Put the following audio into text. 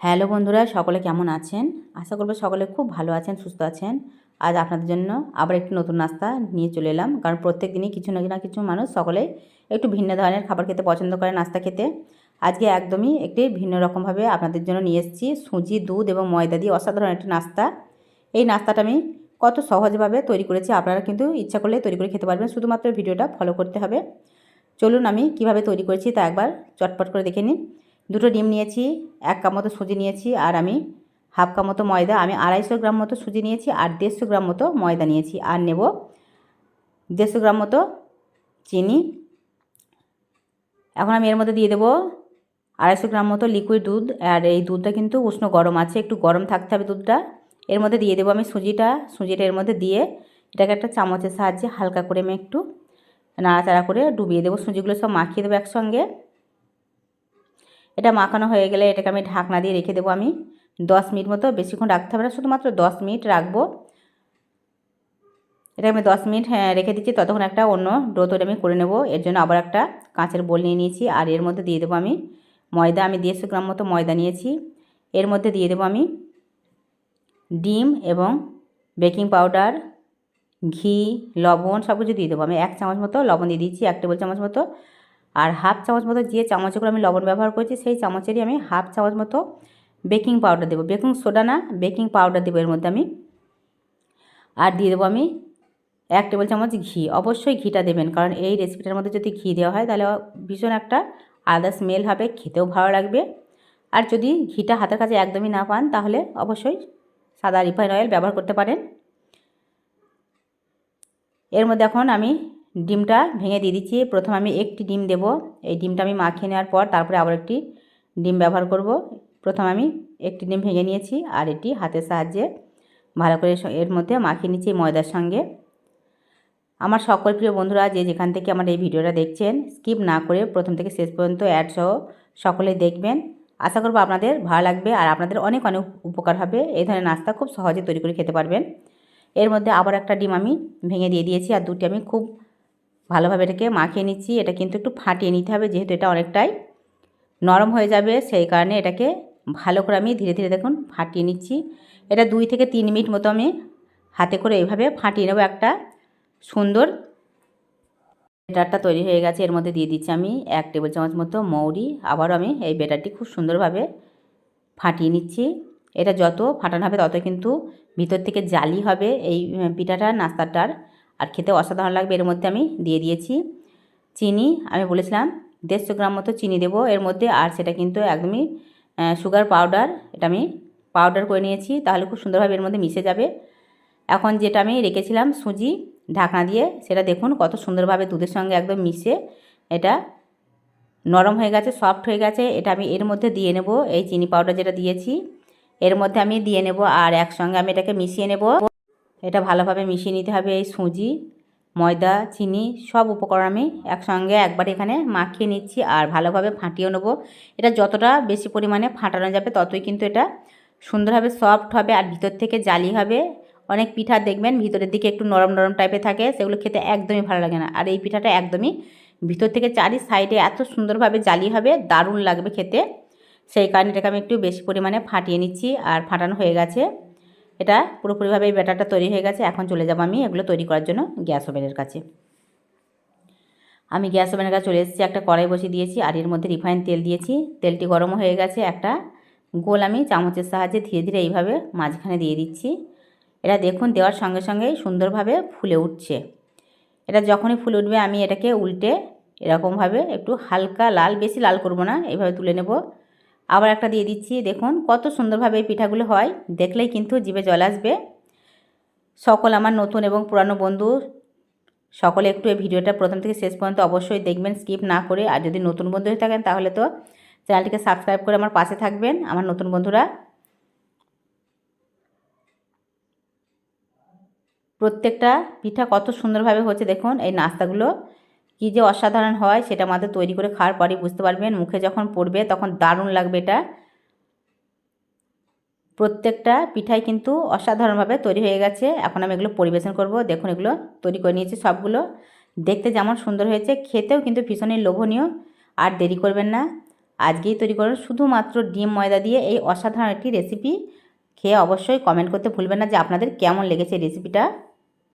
Hello বন্ধুরা, সকলে কেমন আছেন? আশা করব সকলে খুব ভালো আছেন, সুস্থ আছেন। আজ আপনাদের জন্য আবার একটি নতুন নাস্তা নিয়ে চলে এলাম। কারণ প্রত্যেক দিনই কিছু না না কিছু মানুষ সকলে একটু ভিন্ন ধরনের খাবার খেতে পছন্দ করে নাস্তা খেতে। আজকে একদমই একটি ভিন্ন রকমভাবে আপনাদের জন্য নিয়ে এসেছি সুজি, দুধ এবং ময়দা দিয়ে অসাধারণ একটি নাস্তা। এই নাস্তাটা আমি কত সহজভাবে তৈরি করেছি আপনারা কিন্তু ইচ্ছা করলে তৈরি করে খেতে পারবেন। শুধুমাত্র ভিডিওটা ফলো করতে হবে। চলুন আমি কীভাবে তৈরি করেছি তা একবার চটপট করে দেখে নিন দুটো ডিম নিয়েছি, এক কাপ মতো সুজি নিয়েছি আর আমি হাফ কাপ মতো ময়দা। আমি আড়াইশো গ্রাম মতো সুজি নিয়েছি আর দেড়শো গ্রাম মতো ময়দা নিয়েছি আর নেব দেড়শো গ্রাম মতো চিনি। এখন আমি এর মধ্যে দিয়ে দেবো আড়াইশো গ্রাম মতো লিকুইড দুধ আর এই দুধটা কিন্তু উষ্ণ গরম আছে, একটু গরম থাকতে হবে দুধটা। এর মধ্যে দিয়ে দেবো আমি সুজিটা সুজিটা এর মধ্যে দিয়ে এটাকে একটা চামচের সাহায্যে হালকা করে আমি একটু নাড়াচাড়া করে ডুবিয়ে দেবো। সুজিগুলো সব মাখিয়ে দেবো একসঙ্গে। এটা মাখানো হয়ে গেলে এটাকে আমি ঢাকনা দিয়ে রেখে দেবো আমি দশ মিনিট মতো বেশিক্ষণ রাখতে হবে না, শুধুমাত্র দশ মিনিট রাখব। এটা আমি দশ মিনিট হ্যাঁ রেখে দিচ্ছি, ততক্ষণ একটা অন্য ডো তৈরি আমি করে নেব। এর জন্য আবার একটা কাঁচের বোল নিয়ে নিয়েছি, আর এর মধ্যে দিয়ে দেবো আমি ময়দা, আমি দেড়শো গ্রাম মতো ময়দা নিয়েছি। এর মধ্যে দিয়ে দেবো আমি ডিম এবং বেকিং পাউডার, ঘি, লবণ সব কিছু দিয়ে দেবো। আমি এক চামচ মতো লবণ দিয়ে দিচ্ছি এক টেবিল চামচ মতো আর হাফ চামচ মতো যে চামচে করে আমি লবণ ব্যবহার করেছি, সেই চামচেরই আমি হাফ চামচ মতো বেকিং পাউডার দেবো। বেকিং সোডা না, বেকিং পাউডার দেবো এর মধ্যে আমি। আর দিয়ে দেবো আমি এক টেবিল চামচ ঘি। অবশ্যই ঘিটা দেবেন, কারণ এই রেসিপিটার মধ্যে যদি ঘি দেওয়া হয়, তাহলে ভীষণ একটা আলাদা স্মেল হবে, খেতেও ভালো লাগবে। আর যদি ঘিটা হাতের কাছে একদমই না পান, তাহলে অবশ্যই সাদা রিফাইন অয়েল ব্যবহার করতে পারেন। এর মধ্যে এখন আমি ডিমটা ভেঙে দিয়ে দিচ্ছি। প্রথম আমি একটি ডিম দেব। এই ডিমটা আমি মাখিয়ে নেওয়ার পর তারপরে আবার একটি ডিম ব্যবহার করব। প্রথম আমি একটি ডিম ভেঙে নিয়েছি আর এটি হাতের সাহায্যে ভালো করে এর মধ্যে মাখিয়ে নিচ্ছি ময়দার সঙ্গে। আমার সকল প্রিয় বন্ধুরা যে যেখান থেকে আমার এই ভিডিওটা দেখছেন, স্কিপ না করে প্রথম থেকে শেষ পর্যন্ত অ্যাড সহ সকলে দেখবেন। আশা করব আপনাদের ভালো লাগবে আর আপনাদের অনেক অনেক উপকার হবে। এই ধরনের নাস্তা খুব সহজে তৈরি করে খেতে পারবেন। এর মধ্যে আবার একটা ডিম আমি ভেঙে দিয়ে দিয়েছি আর দুটি আমি খুব ভালোভাবে এটাকে মাখিয়ে নিচ্ছি। এটা কিন্তু একটু ফাটিয়ে নিতে হবে, যেহেতু এটা অনেকটাই নরম হয়ে যাবে, সেই কারণে এটাকে ভালো করে আমি ধীরে ধীরে দেখুন ফাটিয়ে নিচ্ছি। এটা দুই থেকে তিন মিনিট মতো আমি হাতে করে এইভাবে ফাটিয়ে নেব একটা সুন্দর। বেটারটা তৈরি হয়ে গেছে, এর মধ্যে দিয়ে দিচ্ছি আমি এক টেবিল চামচ মতো মৌরি। আবারও আমি এই বেটারটি খুব সুন্দরভাবে ফাটিয়ে নিচ্ছি। এটা যত ফাটানো হবে তত কিন্তু ভিতর থেকে জালি হবে এই পিঠাটার নাস্তাটার। আর খেতে অসাধারণ লাগবে, এর মধ্যে আমি দিয়ে দিয়েছি চিনি। আমি বলেছিলাম দেড়শো গ্রাম মতো চিনি দেবো, এর মধ্যে আর সেটা কিন্তু একদমই সুগার পাউডার এটা আমি পাউডার করে নিয়েছি, তাহলে খুব সুন্দরভাবে এর মধ্যে মিশে যাবে। এখন যেটা আমি রেখেছিলাম সুজি ঢাকনা দিয়ে, সেটা দেখুন কত সুন্দরভাবে দুধের সঙ্গে একদম মিশে, এটা নরম হয়ে গেছে সফট হয়ে গেছে, এটা আমি এর মধ্যে দিয়ে নেব, এই চিনি পাউডার যেটা দিয়েছি, এর মধ্যে আমি দিয়ে নেব আর একসঙ্গে আমি এটাকে মিশিয়ে নেব। এটা ভালোভাবে মিশিয়ে নিতে হবে এই সুজি, ময়দা, চিনি, সব উপকরণ আমি একসঙ্গে একবার এখানে মাখিয়ে নিচ্ছি আর ভালোভাবে ফাটিয়ে নেব। এটা যতটা বেশি পরিমাণে ফাটানো যাবে ততই কিন্তু এটা সুন্দরভাবে সফট হবে আর ভিতর থেকে জালি হবে। অনেক পিঠা দেখবেন ভিতরের দিকে একটু নরম নরম টাইপের থাকে, সেগুলো খেতে একদমই ভালো লাগে না। আর এই পিঠাটা একদমই ভিতর থেকে চারি সাইডে এত সুন্দরভাবে জালি হবে, দারুণ লাগবে খেতে। সেই কারণে এটাকে আমি একটু বেশি পরিমাণে ফাটিয়ে নিচ্ছি আর ফাটানো হয়ে গেছে। এটা পুরোপুরিভাবে ব্যাটারটা তৈরি হয়ে গেছে। এখন চলে যাব আমি এগুলো তৈরি করার জন্য গ্যাস ওভেনের কাছে। আমি গ্যাস ওভেনের কাছে চলে এসেছি, একটা কড়াই বসিয়ে দিয়েছি আর এর মধ্যে রিফাইন তেল দিয়েছি। তেলটি গরম হয়ে গেছে, একটা গোল আমি চামচের সাহায্যে ধীরে ধীরে এইভাবে মাঝখানে দিয়ে দিচ্ছি। এটা দেখুন, দেওয়ার সঙ্গে সঙ্গেই সুন্দরভাবে ফুলে উঠছে। এটা যখনই ফুলে উঠবে, আমি এটাকে উল্টে এরকমভাবে একটু হালকা লাল, বেশি লাল করব না এইভাবে তুলে নেব। আবার একটা দিয়ে দিচ্ছি, দেখুন কত সুন্দরভাবে এই পিঠাগুলো হয়, দেখলেই কিন্তু জিভে জল আসবে। সকল আমার নতুন এবং পুরানো বন্ধু, সকলে একটু এই ভিডিওটা প্রথম থেকে শেষ পর্যন্ত অবশ্যই দেখবেন, স্কিপ না করে। আর যদি নতুন বন্ধু হয়ে থাকেন, তাহলে তো চ্যানেলটিকে সাবস্ক্রাইব করে আমার পাশে থাকবেন, আমার নতুন বন্ধুরা। প্রত্যেকটা পিঠা কত সুন্দরভাবে হচ্ছে, দেখুন এই নাস্তাগুলো। কী যে অসাধারণ হয় সেটা আমাদের তৈরি করে খাওয়ার পরই বুঝতে পারবেন, মুখে যখন পড়বে তখন দারুণ লাগবে এটা। প্রত্যেকটা পিঠাই কিন্তু অসাধারণভাবে তৈরি হয়ে গেছে। এখন আমি এগুলো পরিবেশন করব। দেখুন, এগুলো তৈরি করে নিয়েছি সবগুলো। দেখতে যেমন সুন্দর হয়েছে, খেতেও কিন্তু ভীষণই লোভনীয়। আর দেরি করবেন না। আজকেই তৈরি করুন শুধুমাত্র ডিম ময়দা দিয়ে এই অসাধারণ একটি রেসিপি খেয়ে অবশ্যই কমেন্ট করতে ভুলবেন না যে আপনাদের কেমন লেগেছে রেসিপিটা